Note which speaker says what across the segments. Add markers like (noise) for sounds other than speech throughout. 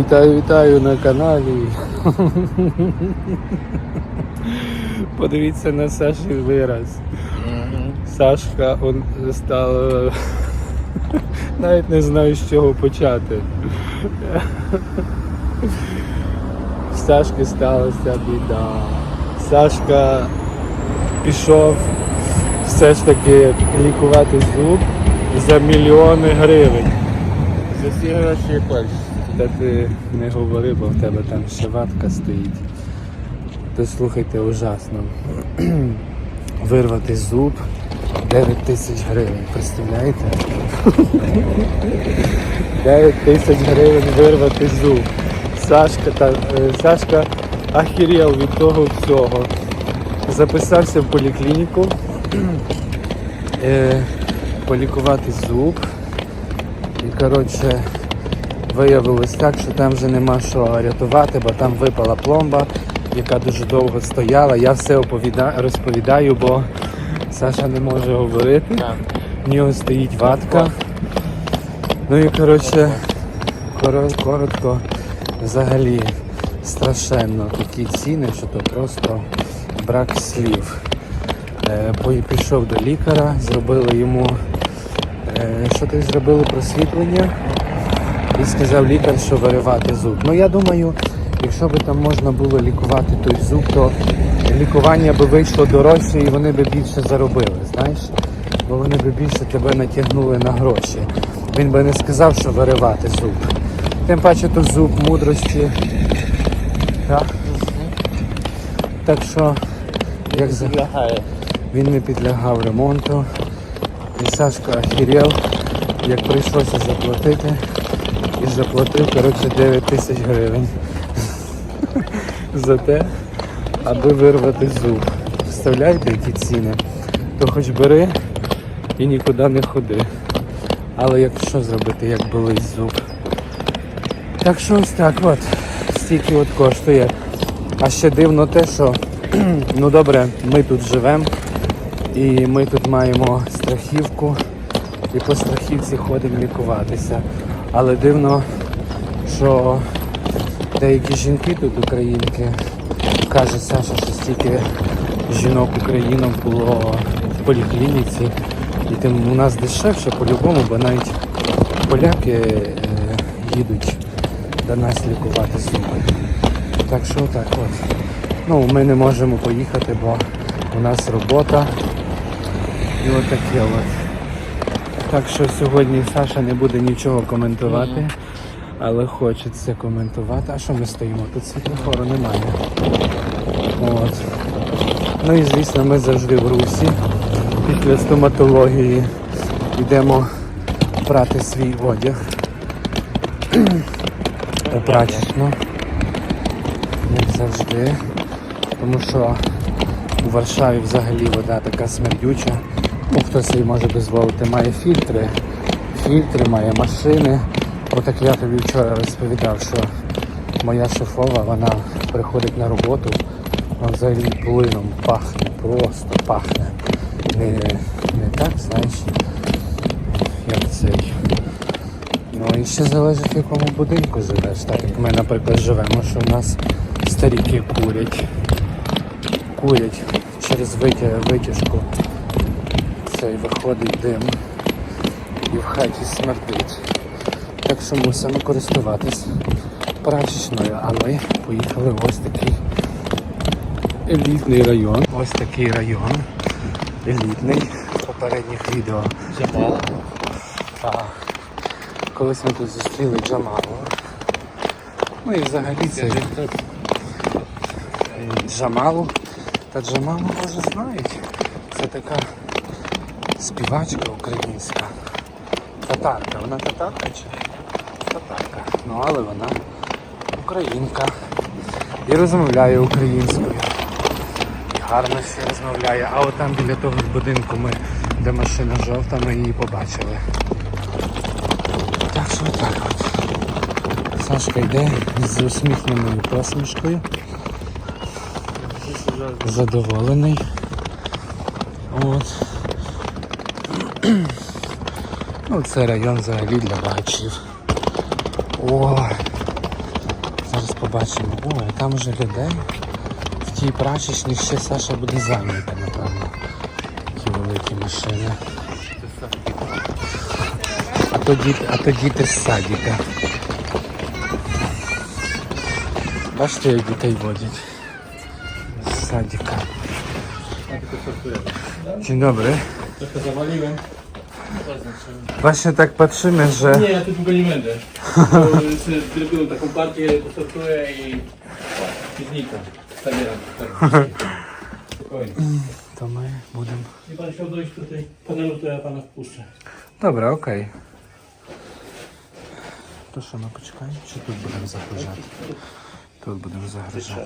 Speaker 1: Вітаю, вітаю на каналі. Подивіться на Саші вираз. Сашка он стала. Навіть не знаю з чого почати. Сашки сталася біда. Сашка пішов все ж таки лікувати зуб за мільйони гривень.
Speaker 2: За всі гроші пальці.
Speaker 1: Та ти не говори, бо в тебе там ще ватка стоїть. То слухайте ужасно. (clears throat) Вирвати зуб 9 тисяч гривень, представляєте? (laughs) 9 тисяч гривень вирвати зуб. Сашка, та, е, Сашка ахірєв від того всього. Записався в поліклініку (clears throat) е, полікувати зуб. І коротше виявилось так, що там вже нема що рятувати, бо там випала пломба, яка дуже довго стояла. Я все оповіда... розповідаю, бо Саша не може говорити. В нього стоїть ватка. Ну і коротше, коротко, взагалі страшенно такі ціни, що то просто брак слів. Е, Пішов до лікаря, зробили йому, е, що ти зробили просвітлення і сказав лікар, що виривати зуб. Ну я думаю, якщо би там можна було лікувати той зуб, то лікування би вийшло дорожче і вони би більше заробили, знаєш? Бо вони би більше тебе натягнули на гроші. Він би не сказав, що виривати зуб. Тим паче то зуб мудрості. Так, так що, як за... Він не підлягав ремонту. І Сашка охерів, як прийшлося заплатити. І заплатив, коротше, 9 тисяч гривень. За те, аби вирвати зуб. Представляєте, які ціни? То хоч бери і нікуди не ходи. Але як що зробити, як болить зуб? Так що ось так от. Стільки от коштує. А ще дивно те, що (clears throat) ну добре, ми тут живемо і ми тут маємо страхівку і по страхівці ходимо лікуватися. Але дивно, що деякі жінки тут, українки, каже Саша, що стільки жінок українок було в поліклініці. І тим у нас дешевше по-любому, бо навіть поляки е, їдуть до нас лікувати зуби. Так що так от. Ну, ми не можемо поїхати, бо у нас робота. І отаке от. Так що сьогодні Саша не буде нічого коментувати, але хочеться коментувати. А що ми стоїмо? Тут світлофору немає. От. Ну і звісно, ми завжди в русі. Після стоматології йдемо прати свій одяг. У прачечну. Як завжди. Тому що у Варшаві взагалі вода така смердюча. Ну, хто собі може дозволити, має фільтри, фільтри, має машини. Отак я тобі вчора розповідав, що моя шефова, вона приходить на роботу, а взагалі плином пахне, просто пахне. Не, не так, знаєш, як цей. Ну і ще залежить в якому будинку живеш. Так як ми, наприклад, живемо, що в нас старіки курять. Курять через витя- витяжку. Цей виходить дим і в хаті смердить. Так що мусимо користуватись прачечною, а ми поїхали в ось такий елітний район. Ось такий район. Елітний. В попередніх відео
Speaker 2: Джамал.
Speaker 1: та колись ми тут зустріли Джамалу. Ну і взагалі це Джамалу. Та Джамалу може знають. Це така співачка українська. Татарка. Вона татарка чи? Татарка. Ну але вона українка. І розмовляє українською. І гарно ще розмовляє. А от там біля того будинку ми, де машина жовта, ми її побачили. Так що так от. Сашка йде з усміхненою посмішкою. Задоволений. От. (clears throat) Ну, це район взагалі для багачів. О, Зараз побачимо. Ой, а там вже людей. В тій прачечній ще Саша буде зайнята, напевно. Такі великі машини. А то діти, а то діти з садика. Бачите, як дітей водять. З садика. Dzień dobry.
Speaker 2: Trochę zawaliłem.
Speaker 1: Właśnie tak patrzymy, że...
Speaker 2: Nie, ja tu długo nie będę. Bo (laughs) taką partię, postartuję i... i znika. Zabieram. Tak, tak. Spokojnie.
Speaker 1: To my budem.
Speaker 2: Jeśli pan chciał dojść do tej panelu, to ja pana wpuszczę.
Speaker 1: Dobra, okej. Proszę, no poczekaj, czy tu budem zachorza? Tu budem zachorza.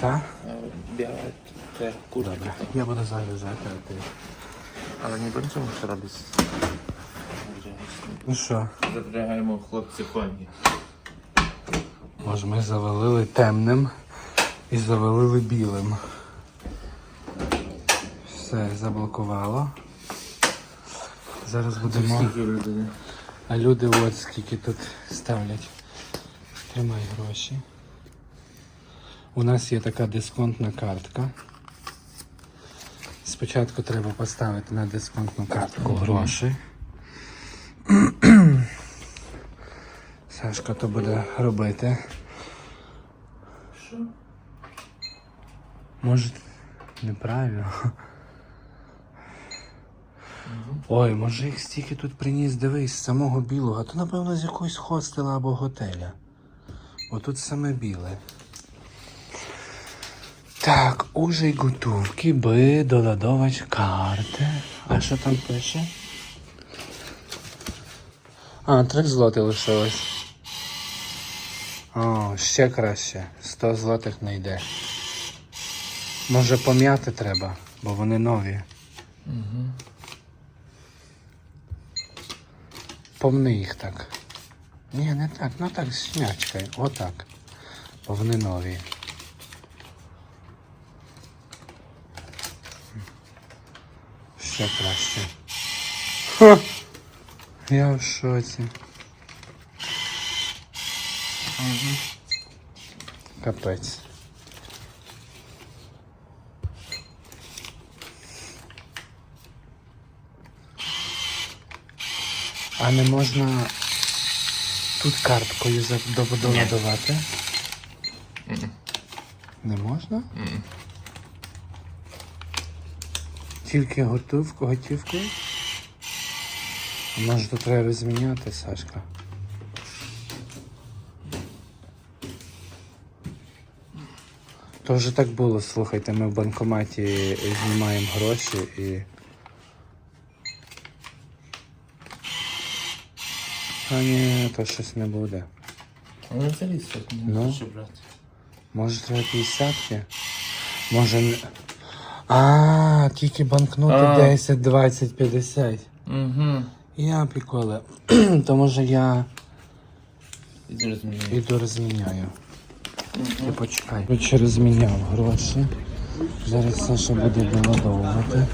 Speaker 1: Tak?
Speaker 2: Białe. Te kurki.
Speaker 1: Добре. Я буду загружати, а ти.
Speaker 2: Ale nie będziemy muszę robić.
Speaker 1: Ну що,
Speaker 2: Zabrałem chłopcy konie.
Speaker 1: може ми завалили темним і завалили білим. Все, заблокувало. Зараз будемо. А люди от скільки тут ставлять. Тримай гроші. У нас є така дисконтна картка. Спочатку треба поставити на дисконтну картку гроші. Сашка то буде робити.
Speaker 2: Що?
Speaker 1: Може, неправильно. Ой, може їх стільки тут приніс, дивись, з самого білого, то напевно з якогось хостела або готеля. Отут саме біле. Так, уже й готовки, би, доладовач карти. А що там пише? А, три злоти лишилось. О, ще краще. 100 злотих не йде. Може пом'яти треба, бо вони нові. Помни їх так. Ні, не так, ну так, з шнячкою. Отак. Бо вони нові. Ще краще. Ха! Я в шоці. Капець. А не можна тут карткою за- до- доладувати? Не можна? Тільки готовку, готівкою? А Може то треба розміняти, Сашка? То вже так було, слухайте, ми в банкоматі знімаємо гроші і. А ні, то щось не буде.
Speaker 2: Ale co jest?
Speaker 1: No.
Speaker 2: Proszę brać.
Speaker 1: Може треба 50 Може не. А, тільки банкноти
Speaker 2: А.
Speaker 1: 10, 20, 50.
Speaker 2: Mhm.
Speaker 1: Я приколе. То може я
Speaker 2: I zrozumiałem.
Speaker 1: піду розміняю. Ти почекай. Короче, розміняв гроші. Зараз Саша буде доладовувати.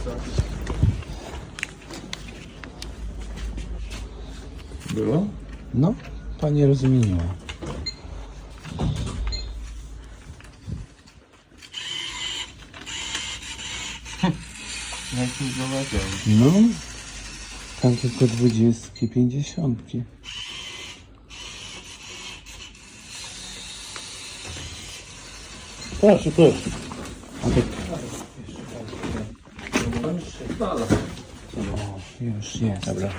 Speaker 2: Było?
Speaker 1: Ну, пані розмінює.
Speaker 2: Jak się zobaczył.
Speaker 1: No. Tam tylko dwudziestki, pięćdziesiątki.
Speaker 2: Proszę, proszę.
Speaker 1: A tak... No, już jest.
Speaker 2: Dobra.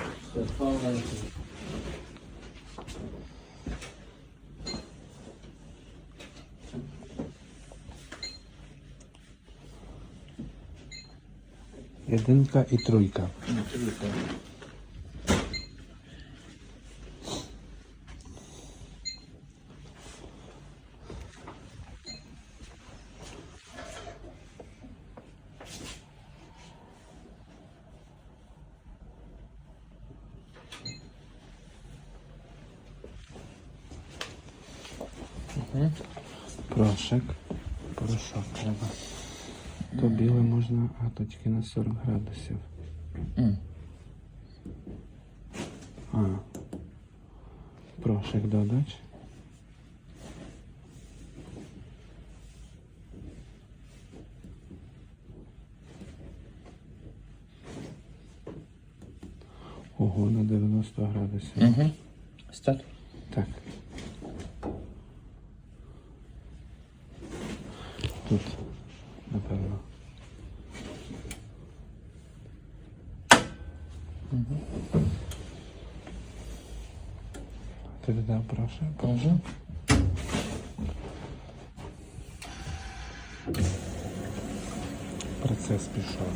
Speaker 1: Jedynka i trójka. Mhm. Proszek, То біле можна аточки на 40 градусів.
Speaker 2: Mm.
Speaker 1: А. Прошик додач. Ого, на 90 градусів.
Speaker 2: Угу.
Speaker 1: Mm -hmm. Так. Ти да, прошу?
Speaker 2: прошу.
Speaker 1: Процес пішов.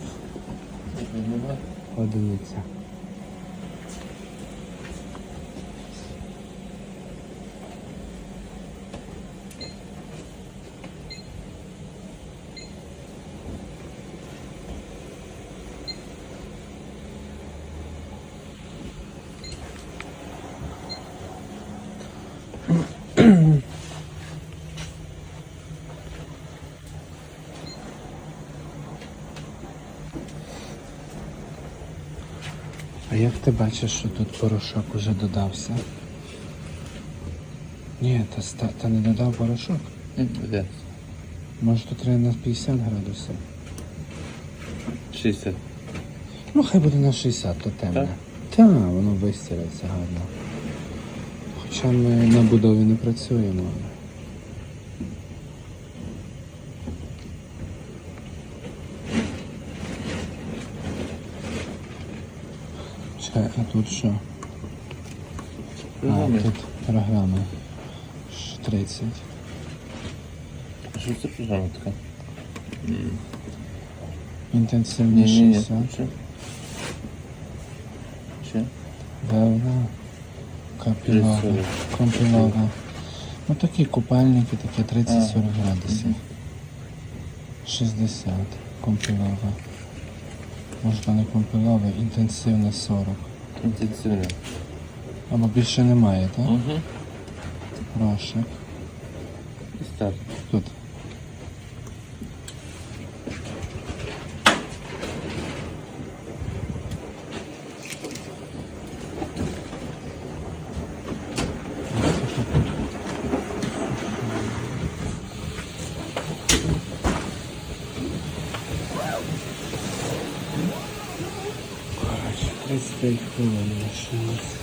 Speaker 1: Одиниця. Як ти бачиш, що тут порошок уже додався? Ні, та, та не додав порошок.
Speaker 2: Де?
Speaker 1: Може тут треба на 50 градусів.
Speaker 2: 60.
Speaker 1: Ну, хай буде на 60, то темно.
Speaker 2: Так?
Speaker 1: Так, воно вистирається гарно. Хоча ми на будові не працюємо. Чекай, а тут що? А, тут програма. 30.
Speaker 2: Що це програма така?
Speaker 1: Інтенсивність 60.
Speaker 2: Що? Що?
Speaker 1: Певна. Капілова.
Speaker 2: Тридцять.
Speaker 1: Компілова. Ну такі купальники, такі 30-40 градусів. 60. Компілова. Можна не компілова, інтенсивна 40.
Speaker 2: Інтенсивно.
Speaker 1: Або більше немає, так?
Speaker 2: Угу.
Speaker 1: Прошик.
Speaker 2: І старт.
Speaker 1: Тут. Коротше, 35 хвилин лишилось.